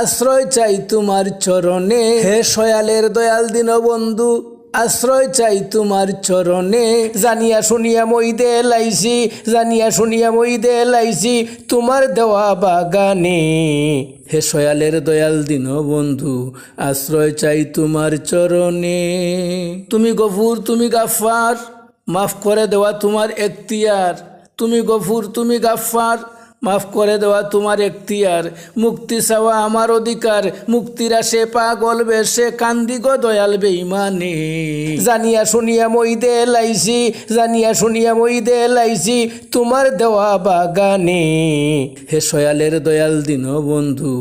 আশ্রয় চাই তোমার চরণে। হে সয়ালের দয়াল দিন বন্ধু আশ্রয় চাই তোমার চরণে। জানিয়া শুনিয়া মই দে লাইছি জানিয়া শুনিয়া মই দে লাইছি তোমার দেওয়া বাগানে। হে সয়ালের দয়াল দিন বন্ধু আশ্রয় চাই তোমার চরণে। তুমি গফুর, তুমি গাফার মাফ করে দেওয়া তোমার এখতিয়ার। তুমি গফুর, তুমি গাফার মাফ করে দেওয়া তোমার এখতিয়ার। মুক্তি চাওয়া আমার অধিকার। মুক্তির আসে পাগল বেশে কান্দি গো দয়াল বেইমানে জানিয়া শুনিয়া মই দে লাইছি, জানিয়া শুনিয়া মই দে লাইছি তোমার দেওয়া বাগানে। হে সয়ালের দয়াল দিন বন্ধু,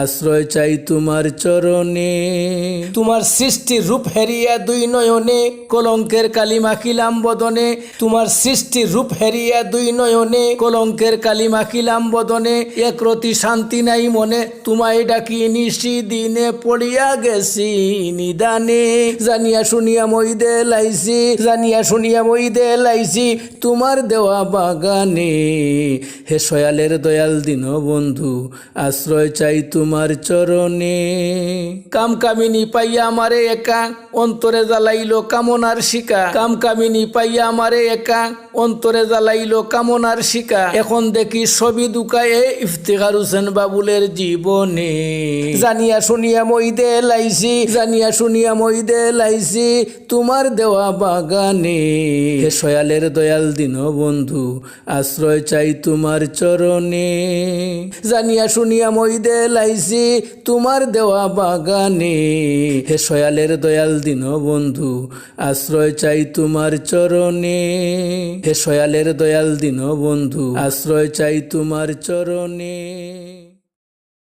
আশ্রয় চাই তোমার চরণে। তোমার সৃষ্টি রূপ হেরিয়া দুই নয়নে, কলঙ্কের কালি মাখিলাম বদনে। তোমার সৃষ্টি রূপ হেরিয়া দুই নয়নে, কলঙ্কের কালি মাখিলাম বদনে একরতি শান্তি নাই মনে। তোমায় ডাকি নিশি দিনে পড়িয়া গেছি নিদানে। জানিয়া শুনিয়া মই দে লাইছি জানিয়া শুনিয়া মই দে লাইছি তোমার দেওয়া বাগানে। হে সয়ালের দয়াল দিন বন্ধু, আশ্রয় চাই তোমার চরণে। কাম কামিনী পাইয়া আমারে একা, অন্তরে জ্বালাইলো কামনার শিকা। কাম কামিনী পাইয়া আমারে একা, অন্তরে জ্বালাইলো কামনার শিকা। এখন দেখি ছবি দুকায় ইফতিকার হোসেন বাবুলের জীবনে। জানিয়া শুনিয়া মই দে লাইছি জানিয়া শুনিয়া মই দে লাইছি তোমার দেওয়া বাগানে। হে সয়ালের দয়াল দিন বন্ধু আশ্রয় চাই তোমার চরণে। জানিয়া শুনিয়া মই দে লাইছি তোমার দেওয়া বাগানে। হে সয়ালের দয়াল দিন বন্ধু আশ্রয় চাই তোমার চরণে। হে সয়ালের দয়াল দিন বন্ধু আশ্রয় চাই তোমার চরণে